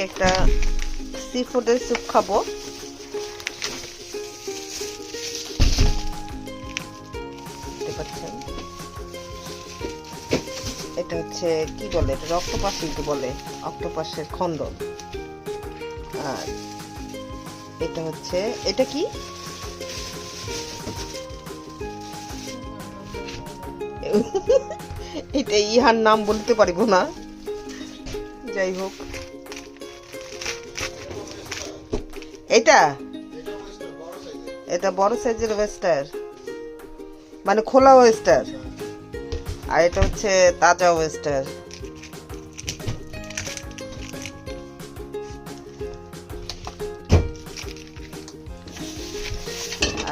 আজকে একটা সি ফুডের স্যুপ খাব এটা হচ্ছে কি বলে? এটা অক্টোপাস কিন্তু বলে, অক্টোপাসের খন্ড আর এটা হচ্ছে, এটা কি? এটা ইহার নাম বলতে পারব না। যাই হোক। এটা? এটা বড় সাইজের ওয়েস্টার। মানে খোলা ওয়েস্টার। আর এটা হচ্ছে তাজা ওয়েস্টার।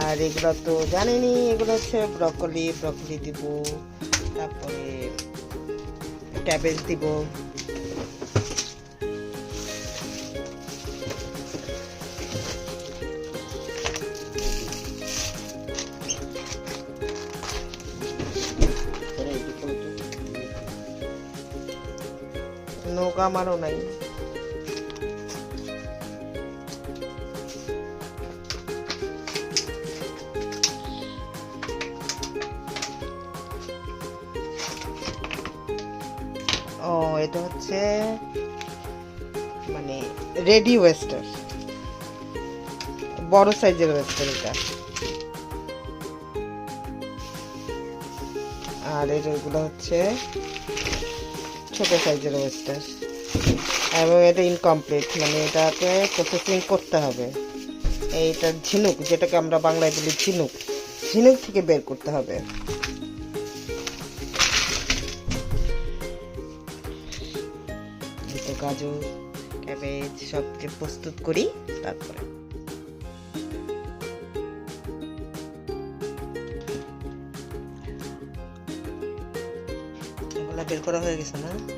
আর এগুলো তো জানেনি, এগুলো হচ্ছে ব্রকলি ব্রকলি দিব, তারপরে ক্যাবেজ দিব। নৌকা আমারও নাই। ও, এটা হচ্ছে মানে রেডি ওয়েস্টার। বড় সাইজের ওয়েস্টার এটা। আর এগুলো হচ্ছে ছোট সাইজের ওয়েস্টার এবং এটা ইনকমপ্লিট মানে এটাকে প্রসেসিং করতে হবে। এইটা ঝিনুক, যেটাকে আমরা বাংলায় বলি ঝিনুক ঝিনুক থেকে বের করতে হবে। গাজর, ক্যাবেজ সবকে প্রস্তুত করি, তারপরে। এগুলা বের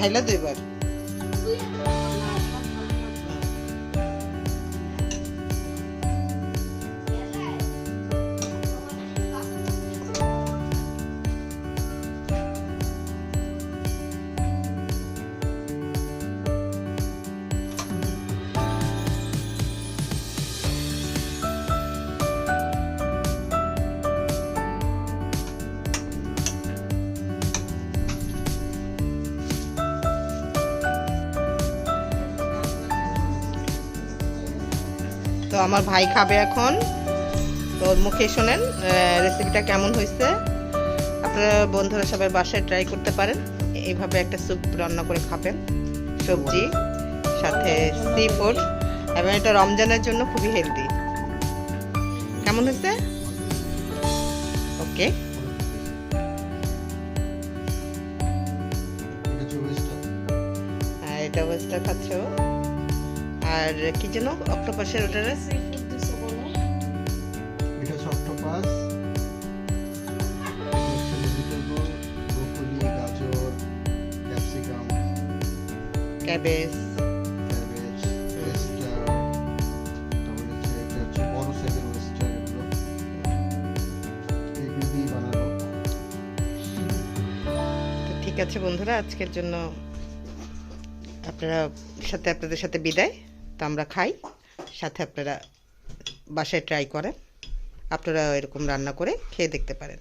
ঢাইলা দুইবার তো আমার ভাই খাবে এখন। তো ওর মুখে শোনেন রেসিপিটা কেমন হয়েছে? আপনারা বন্ধুরা সবাই বাসায় ট্রাই করতে পারেন। এইভাবে একটা স্যুপ রান্না করে খাবেন। সবজি সাথে সি ফুড এবং এটা রমজানের জন্য খুবই হেলদি কেমন হয়েছে? ওকে এটা ওয়েস্টার ওয়েস্টার খাচ্ছ। আর কি যেন অক্টোপাসের ওটা এটা অক্টোপাস। গাজর ক্যাপসিকাম। ক্যাবেজ। ঠিক আছে বন্ধুরা আজকের জন্য আপনারা সাথে আপনাদের সাথে বিদায়। তো আমরা খাই, সাথে আপনারা বাসায় ট্রাই করেন। আপনারা এরকম রান্না করে খেয়ে দেখতে পারেন।